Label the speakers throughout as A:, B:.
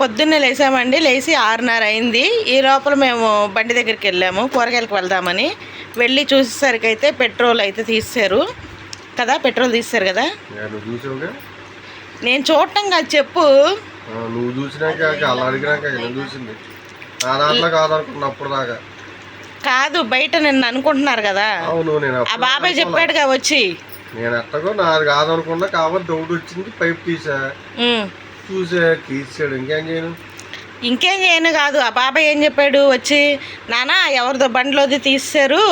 A: పొద్దున్నే లేసామండి. లేచి ఆరున్నర అయింది. ఈ లోపల మేము బండి దగ్గరికి వెళ్ళాము. కూరగాయలకు వెళ్దామని. వెళ్ళి చూసేసరికి అయితే పెట్రోల్ అయితే తీసారు కదా? పెట్రోల్ తీస్తారు కదా? నేను చూడటం కాదు చెప్పు.
B: నువ్వు చూసినాక అలా అడిగినాక చూసింది. దాకా.
A: కాదు బయట నిన్ను అనుకుంటున్నారు కదా?
B: అవును నేను
A: ఆ బాబాయ్ చెప్పాడుగా వచ్చి.
B: నేను ఎట్టగో నాది కాదనుకున్నా కాబట్టి డౌట్ వచ్చింది పైప్ తీసా. చూసా తీసాడు ఇంకేం చేయను?
A: ఇంకేం చేయను కాదు. ఆ బాబాయ్ ఏం చెప్పాడు? వచ్చి నానా ఎవరిదో బండిలోది తీస్తారు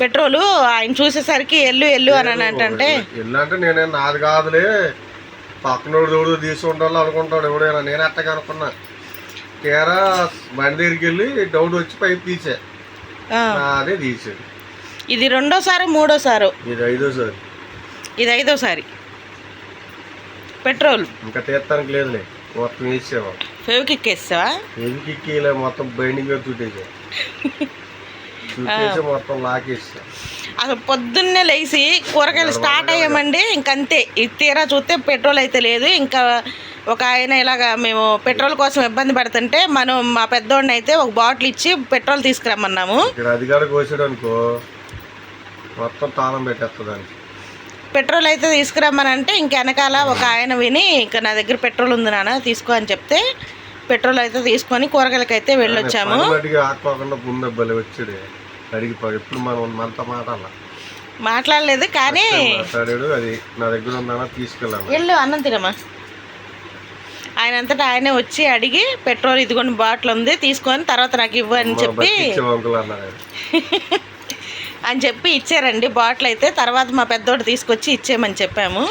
A: పెట్రోలు ఆయన చూసేసరికి ఎల్లు ఎల్లు అని అంటే
B: ఎల్లంటే నేనే నాది కాదులే. పక్కనోడు దోడు తీసి ఉండాలి అనుకుంటాడు ఎవడైనా. నేను ఎట్టగా అనుకున్నా. తీరా బండి దగ్గరికి వెళ్ళి డౌట్ వచ్చి పైప్ తీసా. అదే తీసాడు
A: ఇది రెండోసారి మూడోసారి?
B: ఇది ఐదోసారి.
A: ఇది ఐదోసారి. పెట్రోల్.
B: ఇంకా తీర్థానికి లేదులే మొత్తం వేసేవా
A: ఫెవికిక్
B: ఇక్కిలే మొత్తం బైండింగ్ చుట్టేసి. మొత్తం లాకేసా
A: అసలు పొద్దున్నే లేచి కూరగాయలు స్టార్ట్ అయ్యామండి ఇంకంతే. ఇది తీరా చూస్తే పెట్రోల్ అయితే లేదు. ఇంకా ఒక ఆయన ఇలాగా మేము పెట్రోల్ కోసం ఇబ్బంది పడుతుంటే మనం మా పెద్దోడిని అయితే ఒక బాటిల్ ఇచ్చి పెట్రోల్ తీసుకురమ్మన్నాము.
B: ఇక్కడ అధికారి కోసాడు అనుకో మొత్తం తాళం పెట్టేస్తుంది దానికి.
A: పెట్రోల్ అయితే తీసుకురమ్మని అంటే ఇంక వెనకాల ఒక ఆయన విని ఇంకా నా దగ్గర పెట్రోల్ ఉంది నాన్న తీసుకో అని చెప్తే పెట్రోల్ అయితే తీసుకొని కూరగాయలకి అయితే వెళ్ళొచ్చాము.
B: మనం మనతో మాట్లాడాల?
A: మాట్లాడలేదు కానీ
B: మాట్లాడాడు అది నా దగ్గర ఉందన్నా తీసుకెళ్ళాను
A: వెళ్ళు అన్నం తినమ్మా. ఆయన అంతటా ఆయనే వచ్చి అడిగి పెట్రోల్ ఇదిగోండి బాటిల్ ఉంది తీసుకొని తర్వాత నాకు ఇవ్వు అని చెప్పి అని చెప్పి ఇచ్చారండి బాటిల్ అయితే. తర్వాత మా పెద్దోడు తీసుకొచ్చి ఇచ్చేయమని చెప్పాము.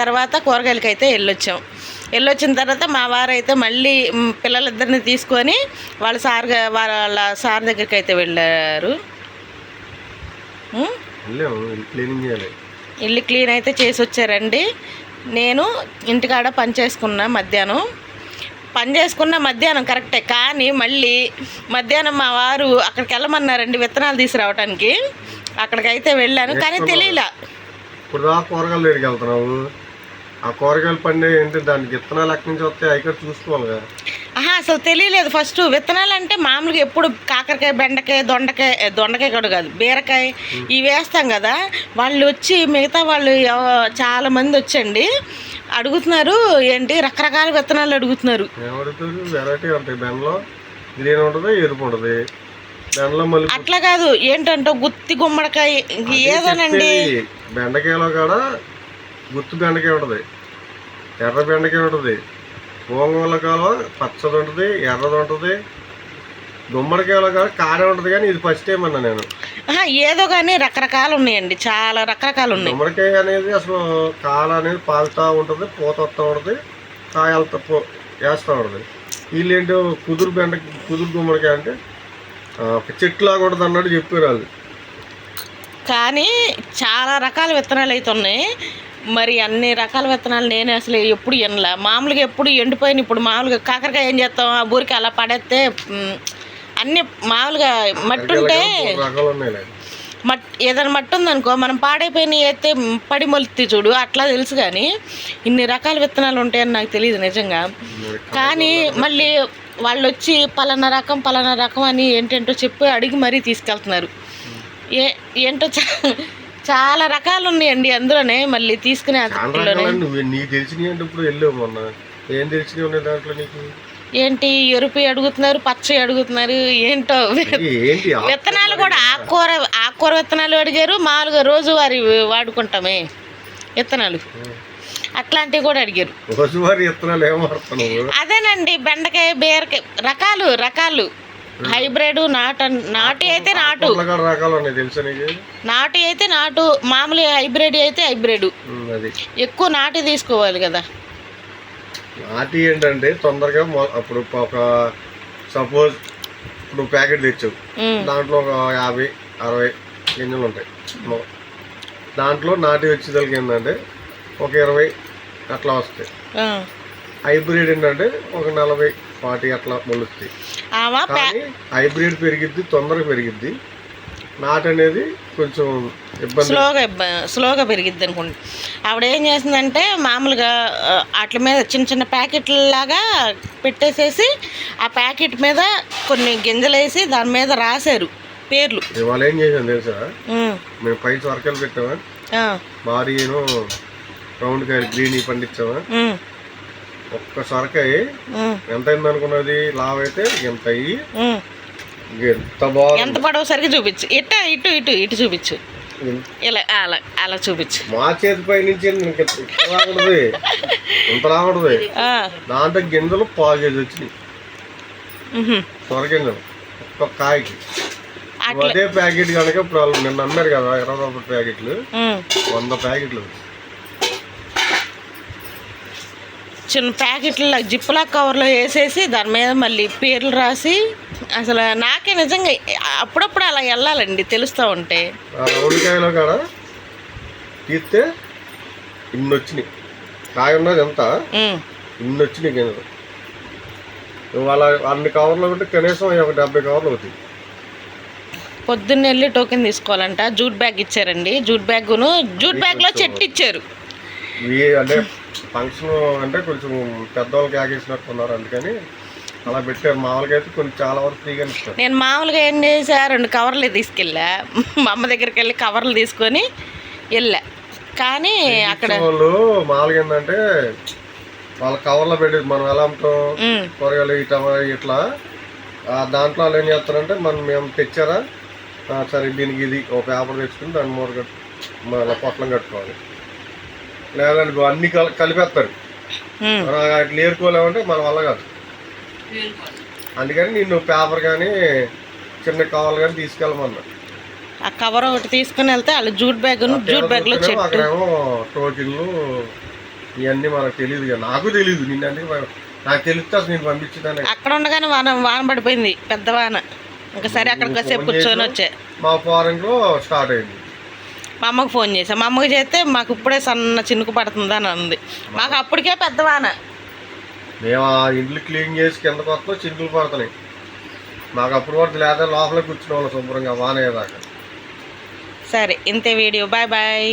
A: తర్వాత కూరగాయలకి అయితే వెళ్ళొచ్చాం. వెళ్ళొచ్చిన తర్వాత మా వారు అయితే మళ్ళీ పిల్లలిద్దరిని తీసుకొని వాళ్ళ సార్ వాళ్ళ సార్ దగ్గరికి అయితే వెళ్ళారు. ఇల్లు క్లీన్ అయితే చేసి వచ్చారండి. నేను ఇంటికాడ పని చేసుకున్నా మధ్యాహ్నం. పని చేసుకున్న మధ్యాహ్నం కరెక్టే. కానీ మళ్ళీ మధ్యాహ్నం మా వారు అక్కడికి వెళ్ళమన్నారండి విత్తనాలు తీసుకురావడానికి అక్కడికైతే వెళ్ళాను కానీ తెలియలా.
B: ఇప్పుడు కూరగాయలు దగ్గరికి వెళ్తున్నావు? ఆ కూరగాయలు పండే ఏంటి? దానికి విత్తనాలు ఎక్కడి నుంచి వస్తాయి? అవి చూసుకోవాలి
A: ఆహా అసలు తెలియలేదు. ఫస్ట్ విత్తనాలు అంటే మామూలుగా ఎప్పుడు కాకరకాయ బెండకాయ దొండకాయ దొండకాయ కూడా కాదు. బీరకాయ ఇవి వేస్తాం కదా. వాళ్ళు వచ్చి మిగతా వాళ్ళు చాలా మంది వచ్చండి. అడుగుతున్నారు ఏంటి? రకరకాల విత్తనాలు అడుగుతున్నారు.
B: వెరైటీ ఉంటాయి. గ్రీన్ ఉంటుంది ఎరుపు ఉంటుంది. మళ్ళీ
A: అట్లా కాదు. ఏంటంటే గుత్తి గుమ్మడికాయ ఏదోనండి.
B: బెండకాయలో కూడా గుత్తు బెండకాయ ఉంటుంది. ఎర్ర బెండకాయ ఉంటుంది. గోంగూరలో కాలం పచ్చది ఉంటుంది ఎర్రది ఉంటుంది. గుమ్మడికాయలో కూడా కారం ఉంటుంది కానీ ఇది ఫస్ట్ టైం అన్నా నేను.
A: ఏదో కానీ రకరకాలు ఉన్నాయండి. చాలా రకరకాలు ఉన్నాయి.
B: గుమ్మడికాయ అనేది అసలు కాల అనేది పాలుతా ఉంటుంది పూత వస్తూ ఉంటుంది కాయలతో వేస్తూ ఉంటుంది. వీళ్ళు ఏంటో కుదురు బెండ కుదురు గుమ్మడికాయ అంటే ఒక చెట్టులాగా ఉంటుంది అన్నట్టు చెప్పారు వాళ్ళు.
A: కానీ చాలా రకాల విత్తనాలు అయితే ఉన్నాయి. మరి అన్ని రకాల విత్తనాలు నేను అసలు ఎప్పుడు వినలా మామూలుగా ఎప్పుడు ఎండిపోయిన ఇప్పుడు మామూలుగా కాకరకాయ ఏం చేస్తాం? ఆ ఊరికి అలా పడేస్తే అన్ని మామూలుగా మట్టి ఉంటే
B: మూడు రకాలు ఉన్నాయి
A: మట్ ఏదైనా మట్టి ఉందనుకో మనం పాడైపోయిన అయితే పడి మొలుతుంది చూడు అట్లా తెలుసు కానీ ఇన్ని రకాల విత్తనాలు ఉంటాయని నాకు తెలియదు నిజంగా. కానీ మళ్ళీ వాళ్ళు వచ్చి పలానా రకం పలానా రకం అని ఏంటంటో చెప్పి అడిగి మరీ తీసుకెళ్తున్నారు. ఏ ఏంటో చాలా రకాలు ఉన్నాయండి అందులోనే మళ్ళీ తీసుకునే
B: నీకు ఇప్పుడు వెళ్ళావు మొన్న. ఏం తెలిసినవి దాంట్లో నీకు?
A: ఏంటి ఎరుపు అడుగుతున్నారు పచ్చ అడుగుతున్నారు ఏంటో విత్తనాలు కూడా ఆకుకూర ఆకుకూర విత్తనాలు అడిగారు మామూలుగా రోజువారి వాడుకుంటామే విత్తనాలు. అట్లాంటివి కూడా అడిగారు.
B: రోజువారీ విత్తనాలు ఏం వాడుతున్నావు
A: అదేనండి బెండకాయ బీరకాయ రకాలు రకాలు. హైబ్రిడ్ నాటు నాటు అయితే నాటు. నాటు అయితే నాటు మామూలు హైబ్రిడ్ అయితే హైబ్రిడ్. ఎక్కువ నాటు తీసుకోవాలి కదా.
B: నాటి ఏంటంటే తొందరగా అప్పుడు ఒక సపోజ్ ఇప్పుడు ప్యాకెట్ తెచ్చావు. దాంట్లో ఒక యాభై అరవై గింజలు ఉంటాయి. దాంట్లో నాటి వచ్చేదానికి ఏంటంటే ఒక ఇరవై అట్లా వస్తాయి. హైబ్రిడ్ ఏంటంటే ఒక నలభై ఫార్టీ అట్లా మొలుస్తాయి. హైబ్రిడ్ పెరిగిద్ది తొందరగా పెరిగిద్ది. నాటు అనేది కొంచెం ఇబ్బంది.
A: స్లోగా స్లోగా పెరిగిద్ది అనుకోండి. ఆవిడ ఏం చేసిందంటే మామూలుగా వాటి మీద చిన్న చిన్న ప్యాకెట్లలాగా పెట్టేసేసి ఆ ప్యాకెట్ మీద కొన్ని గింజలు వేసి దాని మీద రాశారు పేర్లు.
B: ఇవాళ ఏం చేసాం తెలుసా? మేము పై సొరకాయలు పెట్టామా?
A: ఆ,
B: భారీను రౌండ్ కాయలు గ్రీన్ పండించామా ఒక్క సొరకాయ ఎంత అయింది అనుకున్నది లావ్ అయితే ఎంత అయ్యి. ఎంత బాగుంది.
A: ఎంత పొడవు సరిగ్గా చూపించు. ఇట ఇటు ఇటు ఇటు చూపించు. ఇలా అలా అలా చూపించు.
B: మా చేతి పై నుంచి రాకూడదు. ఇంత రాకూడదు. దాంట్లో గింజలు పావు కేజీ వచ్చినాయి.
A: ఉహు.
B: సొర గింజలు. ఒక్క కాయకి. అదే ప్యాకెట్ కనుక ఇప్పుడు వాళ్ళు నిన్న అమ్మారు కదా ఇరవై రూపాయల ప్యాకెట్లు. వంద ప్యాకెట్లు.
A: చిన్న ప్యాకెట్లో జిప్లా కవర్లో వేసేసి దాని మీద మళ్ళీ పేర్లు రాసి అసలు నాకే నిజంగా అప్పుడప్పుడు అలా వెళ్ళాలండి తెలుస్తూ ఉంటే.
B: ఆ రౌండ్ కాయలో కాడ తీస్తే ఇన్ని వచ్చినాయి కాయ ఉన్నది ఎంత ఇన్ని వచ్చినాయి గింజలు వాళ్ళ అన్ని కవర్లు పెట్టి కనీసం ఒక డెబ్బై కవర్లు అవుతాయి.
A: పొద్దున్న వెళ్ళి టోకెన్ తీసుకోవాలంట. జూట్ బ్యాగ్ ఇచ్చారండి. జూట్ బ్యాగును జూట్ బ్యాగ్లో చెట్టు ఇచ్చారు.
B: అంటే ఫంక్షన్ అంటే కొంచెం పెద్దవాళ్ళకి ఆగేసినట్టు ఉన్నారు అందుకని అలా పెట్టారు. మామూలుగా అయితే కొంచెం చాలా వరకు ఫ్రీగా ఇస్తారు.
A: నేను మామూలుగా ఏం చేసా రెండు కవర్లు తీసుకెళ్ళా. మా అమ్మ దగ్గరికి వెళ్ళి కవర్లు తీసుకొని వెళ్ళా. కానీ అక్కడ
B: వాళ్ళు మామూలుగా ఏంటంటే వాళ్ళ కవర్లో పెట్టేది మనం ఎలా అమ్ముతాం కూరగాయలు ఇట్లా ఇట్లా దాంట్లో వాళ్ళు ఏం చేస్తారంటే మనం మేము తెచ్చారా సరే దీనికి ఇది ఒక పేపర్ తెచ్చుకుని దాన్ని మూర కట్టు పొట్లం కట్టుకోవాలి. లేదనుకో అన్ని కల కలిపేస్తారు. అట్లా ఏరుకోలేమంటే మన వల్ల కాదు. అందుకని నిన్ను పేపర్ కానీ చిన్న కవర్లు కానీ తీసుకెళ్ళమన్నా.
A: ఆ కవర్ ఒకటి తీసుకుని వెళ్తే వాళ్ళు జూట్ బ్యాగును జూట్ బ్యాగ్లో చెట్టు.
B: అక్కడేమో టోకెన్లు ఇవన్నీ మనకు తెలియదు నాకు తెలియదు నిన్న అందుకే భయం. నాకు తెలిస్తే అసలు నేను పంపించదాన్ని
A: అక్కడ ఉండగానే వాన వాన పడిపోయింది పెద్ద వాన. ఇంకా సరే అక్కడ కాసేపు కూర్చొని వచ్చా.
B: మా ఫారెన్లో స్టార్ట్ అయింది.
A: మా అమ్మకు ఫోన్ చేసా. మా అమ్మకి చేస్తే మాకు ఇప్పుడే సన్న చినుకు పడుతుంది అని అంది. మాకు అప్పటికే పెద్ద వాన.
B: మేము ఆ ఇండ్లు క్లీన్ చేసి కిందకు వస్తాం చింతలు పడుతున్నాయి. మాకు అప్పుడు వరకు లేదా లోపల కూర్చునే వాళ్ళు శుభ్రంగా వానేదాకా
A: సరే ఇంతే వీడియో. Bye bye.